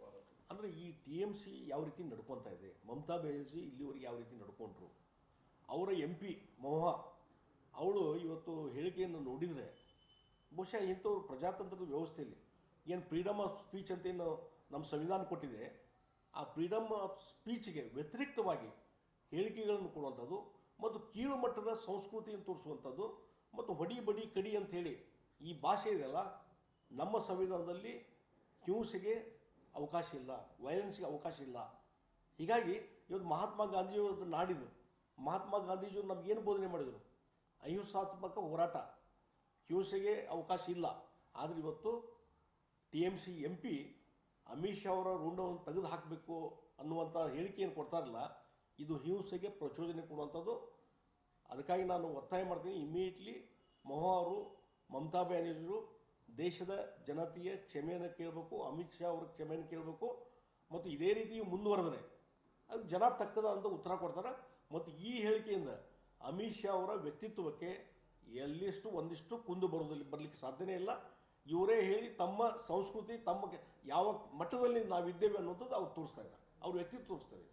ವಾದ. ಅಂದರೆ ಈ ಟಿ ಎಂ ಸಿ ಯಾವ ರೀತಿ ನಡ್ಕೊತಾ ಇದೆ, ಮಮತಾ ಬ್ಯಾನರ್ಜಿ ಇಲ್ಲಿವರೆಗೆ ಯಾವ ರೀತಿ ನಡ್ಕೊಂಡ್ರು, ಅವರ ಎಂ ಪಿ ಮೋಹ, ಅವಳು ಇವತ್ತು ಹೇಳಿಕೆಯನ್ನು ನೋಡಿದರೆ ಬಹುಶಃ ಇಂಥವ್ರು ಪ್ರಜಾತಂತ್ರದ ವ್ಯವಸ್ಥೆಯಲ್ಲಿ ಏನು ಫ್ರೀಡಮ್ ಆಫ್ ಸ್ಪೀಚ್ ಅಂತ ಏನು ನಮ್ಮ ಸಂವಿಧಾನ ಕೊಟ್ಟಿದೆ, ಆ ಫ್ರೀಡಮ್ ಆಫ್ ಸ್ಪೀಚ್ಗೆ ವ್ಯತಿರಿಕ್ತವಾಗಿ ಹೇಳಿಕೆಗಳನ್ನು ಕೊಡುವಂಥದ್ದು ಮತ್ತು ಕೀಳು ಮಟ್ಟದ ಸಂಸ್ಕೃತಿಯನ್ನು ತೋರಿಸುವಂಥದ್ದು ಮತ್ತು ಹೊಡಿ ಬಡಿ ಕಡಿ ಅಂತ ಹೇಳಿ ಈ ಭಾಷೆ ಇದೆಯಲ್ಲ ನಮ್ಮ ಸಂವಿಧಾನದಲ್ಲಿ ಹಿಂಸೆಗೆ ಅವಕಾಶ ಇಲ್ಲ ವೈಲೆನ್ಸ್ಗೆ ಅವಕಾಶ ಇಲ್ಲ. ಹೀಗಾಗಿ ಇವತ್ತು ಮಹಾತ್ಮ ಗಾಂಧಿಯವ್ರದ್ದು ನಾಡಿದು ಮಹಾತ್ಮ ಗಾಂಧೀಜಿಯವರು ಏನು ಬೋಧನೆ ಮಾಡಿದರು? ಅಹಿಂಸಾತ್ಮಕ ಹೋರಾಟ. ಹಿಂಸೆಗೆ ಅವಕಾಶ ಇಲ್ಲ. ಆದರೆ ಇವತ್ತು T M C M P Amit Shah ಅವರ ರುಂಡವನ್ನು ತೆಗೆದು ಹಾಕಬೇಕು ಅನ್ನುವಂಥ ಏನು ಕೊಡ್ತಾರಲ್ಲ, ಇದು ಹಿಂಸೆಗೆ ಪ್ರಚೋದನೆ ಕೊಡುವಂಥದ್ದು. ಅದಕ್ಕಾಗಿ ನಾನು ಒತ್ತಾಯ ಮಾಡ್ತೀನಿ. ಇಮಿಡಿಯೇಟ್ಲಿ ಮೊಹ ಅವರು, ಮಮತಾ ಬ್ಯಾನರ್ಜಿರು ದೇಶದ ಜನತೆಯ ಕ್ಷಮೆಯನ್ನು ಕೇಳಬೇಕು, ಅಮಿತ್ ಶಾ ಅವರ ಕ್ಷಮೆಯನ್ನು ಕೇಳಬೇಕು, ಮತ್ತು ಇದೇ ರೀತಿ ಮುಂದುವರೆದರೆ ಅದು ಜನ ತಕ್ಕದ ಅಂತ ಉತ್ತರ ಕೊಡ್ತಾರೆ. ಮತ್ತು ಈ ಹೇಳಿಕೆಯಿಂದ ಅಮಿತ್ ಶಾ ಅವರ ವ್ಯಕ್ತಿತ್ವಕ್ಕೆ ಎಲ್ಲಿಷ್ಟು ಒಂದಿಷ್ಟು ಕುಂದು ಬರೋದಿಲ್ಲ ಬರಲಿಕ್ಕೆ ಸಾಧ್ಯನೇ ಇಲ್ಲ. ಇವರೇ ಹೇಳಿ ತಮ್ಮ ಸಂಸ್ಕೃತಿ, ತಮ್ಮ ಯಾವ ಮಟ್ಟದಲ್ಲಿ ನಾವಿದ್ದೇವೆ ಅನ್ನೋದು ಅವ್ರು ತೋರಿಸ್ತಾ ಇದ್ದಾರೆ. ಅವ್ರ ವ್ಯಕ್ತಿತ್ವ ತೋರಿಸ್ತಾ ಇದೆ.